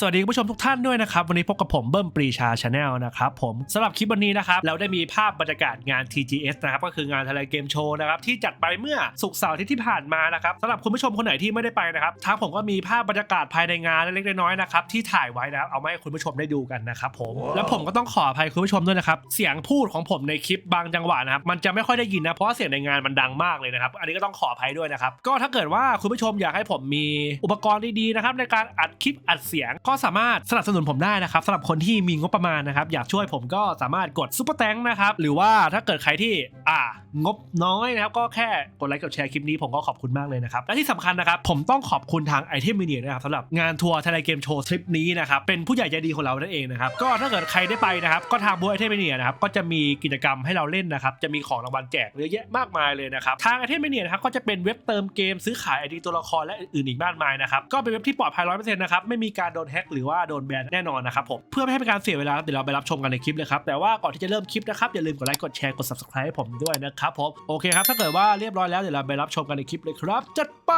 สวัสดีคุณผู้ชมทุกท่านด้วยนะครับ วันนี้พบกับผมเบิ้มปรีชาชาแนลนะครับผมสำหรับคลิปวันนี้นะครับเราได้มีภาพบรรยากาศงาน TGS นะครับก็คืองานทะเลเกมโชว์นะครับที่จัดไปเมื่อศุกร์เสาร์อาที่ที่ผ่านมานะครับสำหรับคุณผู้ชมคนไหนที่ไม่ได้ไปนะครับทางผมก็มีภาพบรรยากาศภายในงานเล็กๆน้อยๆนะครับที่ถ่ายไว้นะครับเอามาให้คุณผู้ชมได้ดูกันนะครับผมแล้วผมก็ต้องขออภัยคุณผู้ชมด้วยนะครับเสียงพูดของผมในคลิปบางจังหวะนะครับมันจะไม่ค่อยได้ยินนะเพราะว่าเสียงในงานมันดังมากเลยนะครับอันนี้ก็ต้องขออภัยด้วยนะครับก็ถ้าเกิดว่าคุณผู้ชมอยากให้ผมมีอุปกรณ์ดีๆนะครับในการอัดคลิปอัดเสียงก็สามารถสนับสนุนผมได้นะครับสำหรับคนที่มีงบประมาณนะครับ อยากช่วยผมก็สามารถกดซุปเปอร์แตงนะครับ หรือว่าถ้าเกิดใครที่อ่างบน้อยนะครับ ก็แค่กดไลค์กดแชร์คลิปนี้ผมก็ขอบคุณมากเลยนะครับ และที่สำคัญนะครับ ผมต้องขอบคุณทางไอเทมมีเนียนะครับสำหรับงานทัวร์ทะเลเกมโชว์ทริปนี้นะครับเป็นผู้ใหญ่ใจดีของเรานั่นเองนะครับก็ถ้าเกิดใครได้ไปนะครับก็ทางบูไอเทมมีเนียนะครับก็จะมีกิจกรรมให้เราเล่นนะครับจะมีของรางวัลแจกเยอะแยะมากมายเลยนะครับทางไอเทมมีเนียนะครับก็จะเป็นเว็บเติมเกมซื้อขายไอดีตัวละครและอื่นๆอีกมากมายนะครับก็เป็นเว็บที่ปลอดภัยร้อยเปอร์เซ็นต์นะครับไม่มีการโดนแฮกหรือว่าโดนแบนแน่นอนนะครับผมเพื่อไม่ให้เป็นการเสียเวลาเดี๋ยวเราไปรับชมกันในคลิปเลยครับแต่ว่าก่อนที่จะเริ่มคลิปนะครับอย่าลืมกดไลค์กดแชร์กด subscribe ให้ผมด้วยนะครับผมโอเคครับถ้าเกิดว่าเรียบร้อยแล้วเดี๋ยวเราไปรับชมกันในคลิปเลยครับจัดไป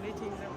ันนี้จริงครั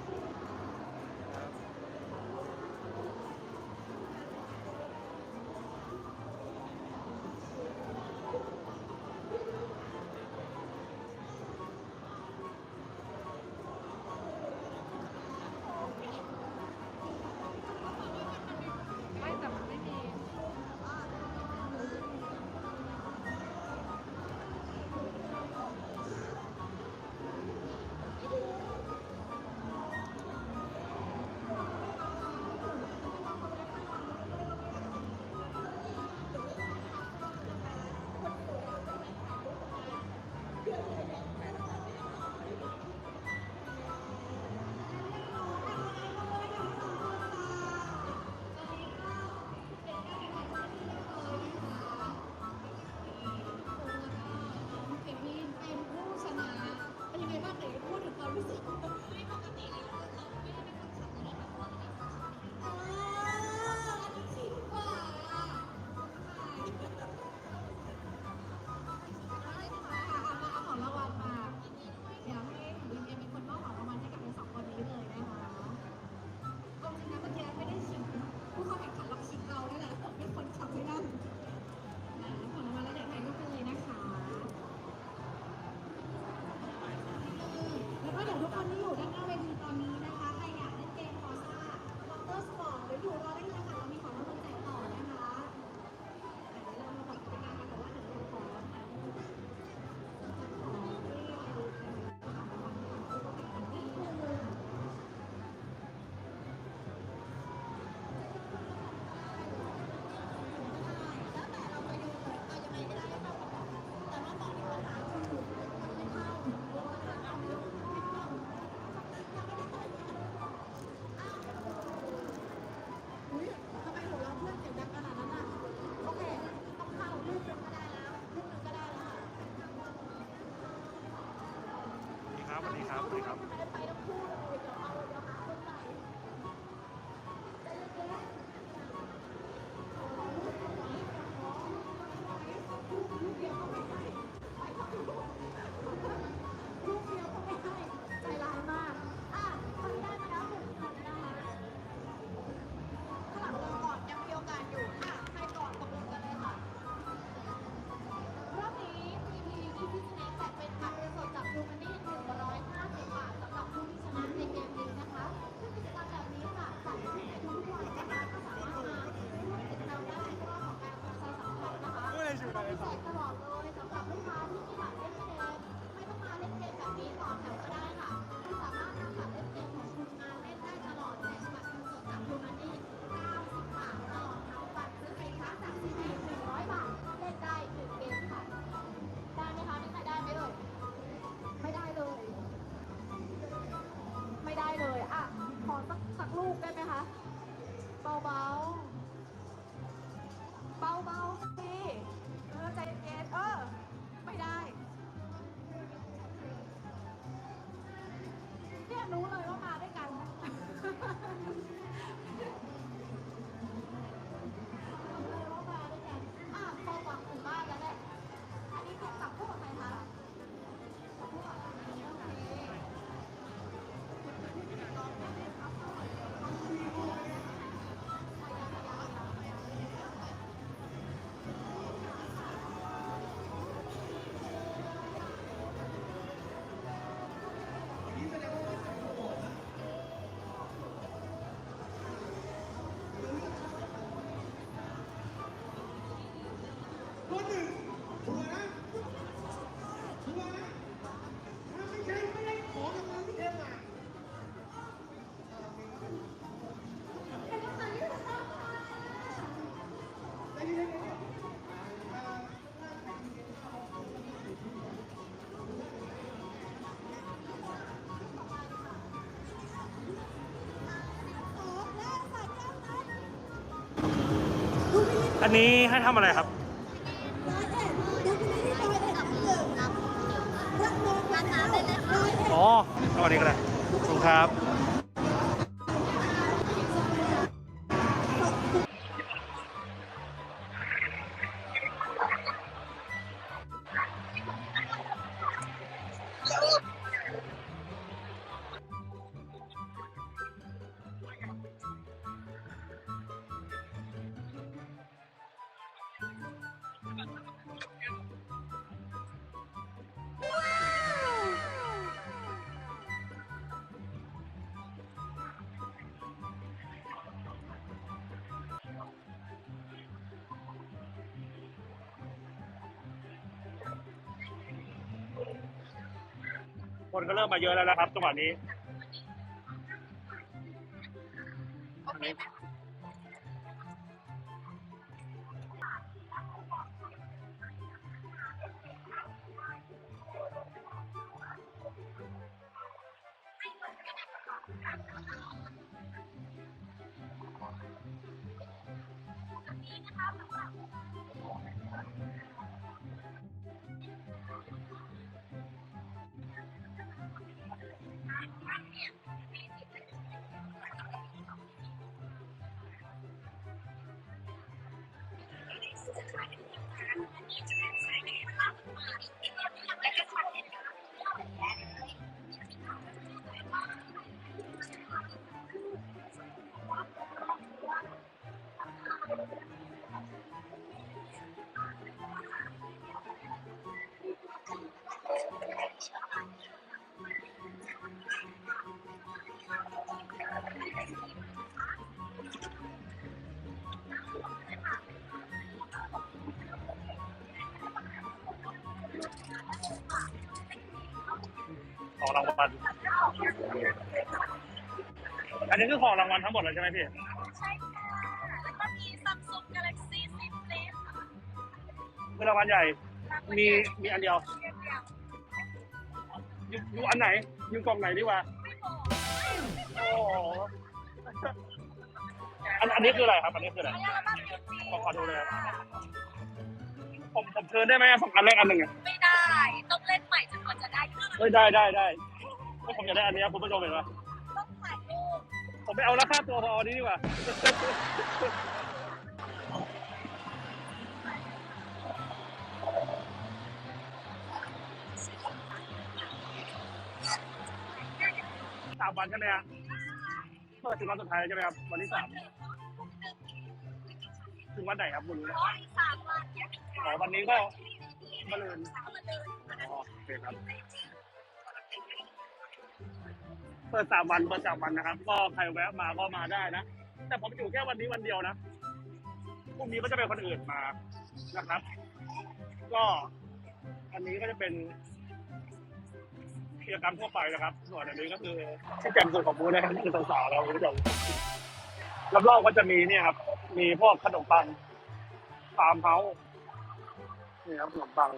เบาๆสิเออใจเย็นเออ ไม่ได้ เนี่ยรู้เลย นนี้ให้ทำอะไรครับ อ๋อเอาอันนี้ก็ไขอบคุณครับ คนก็เริ่มมาเยอะแล้วนะครับจังหวะนี้ ของรางวัล อันนี้คือของรางวัลทั้งหมดเลยใช่ไหมพี่ ใช่ค่ะ แล้วก็มี Samsung Galaxy Z Flip คือรางวัลใหญ่ มีมีอันเดียว อยู่อยู่อันไหน อยู่กล่องไหนดีกว่าไม่บอกโอ้โหอันอันนี้คืออะไรครับ อันนี้คืออะไรอันนี้อัลบั้มยูจีขอขอดูเลยครับผมผมเชิญได้ไหมสองอันแรกอันหนึ่งอะ ไม่ เฮ้ยได้ได้ได้ถ้าผมจะได้อันนี้คุณผู้ชมเห็นไหมต้องถ่ายรูปผมไม่เอาราคาตัวพออันนี้ดีกว่า สามวันใช่ไหมฮะเปิดถึงวันสุดท้ายใช่ไหมครับ วันที่สามถึงวันไหนครับคุณร้อยสามวันอ๋อวันนี้ก็มาเลยสามวันเลยอ๋อโอเคครับ เปิดสามวันเปิดสามวันนะครับ ก็ใครแวะมาก็มาได้นะ แต่ผมอยู่แค่วันนี้วันเดียวนะพรุ่งนี้ก็จะเป็นคนอื่นมานะครับ ก็อันนี้ก็จะเป็นกิจกรรมทั่วไปนะครับ ส่วนอันนี้ก็คือที่แจ่มสุดของบูธนะครับนี่คือสาวๆแล้วคุณผู้ชมรอบๆก็จะมีเนี่ยครับ มีพวกขนมปังฟาร์มเฮาส์นี่ครับขนมปัง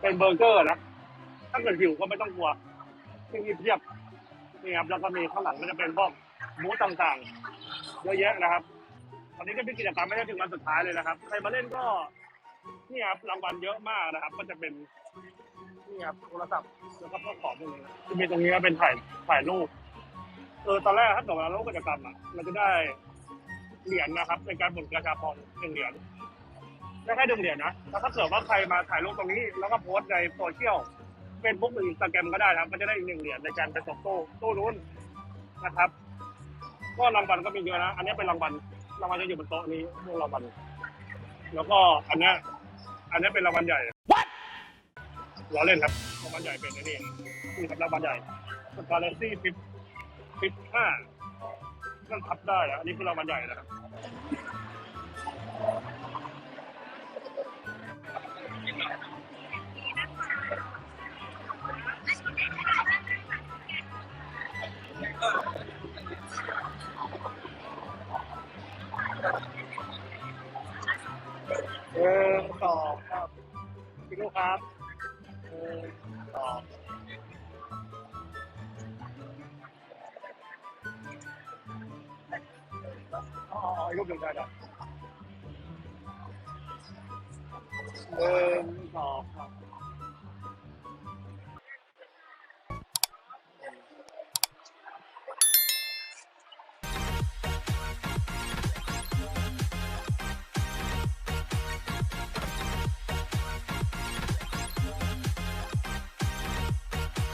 เป็นเบอร์เกอร์นะ ถ้าเกิดหิวก็ไม่ต้องกลัว ที่นี่เพียบนี่ครับแล้วก็มีข้างหลังก็จะเป็นพวกบูธต่างๆ เยอะแยะนะครับตอนนี้ก็เป็นกิจกรรมไม่ได้ถึงวันสุดท้ายเลยนะครับใครมาเล่นก็นี่ครับรางวัลเยอะมากนะครับ ก็จะเป็นนี่ครับโทรศัพท์แล้วก็พวกของพวกนี้นะจะมีตรงนี้ก็เป็นถ่ายถ่ายรูปเออตอนแรกถ้าเกิดเราลงกิจกรรมอะเราจะได้เหรียญนะครับในการหมุนกระชาพรหนึ่งเหรียญได้แค่หนึ่งเหรียญนะแล้วถ้าเกิดว่าใครมาถ่ายรูปตรงนี้ แล้วก็โพสต์ในโซเชียล เฟซบุ๊กหรืออินสตาแกรมก็ได้นะครับ ก็จะได้อีกหนึ่งเหรียญในการไปส่งตู้ตู้นู้นนะครับ ก็รางวัลก็มีเยอะนะ อันนี้เป็นรางวัลรางวัลจะอยู่บนโต๊ะนี้พวกรางวัลแล้วก็อันเนี้ยอันนี้เป็นรางวัลใหญ่ What ล้อเล่นครับรางวัลใหญ่เป็นอันนี้นี่ครับรางวัลใหญ่สกาเลซี่ฟิปฟิปห้านั่นพับได้อะอันนี้คือรางวัลใหญ่นะครับ อต่อครับพี่ลูกครับตออต่ออ๋ออีกรูปหนึ่งได้ได้เออต่อ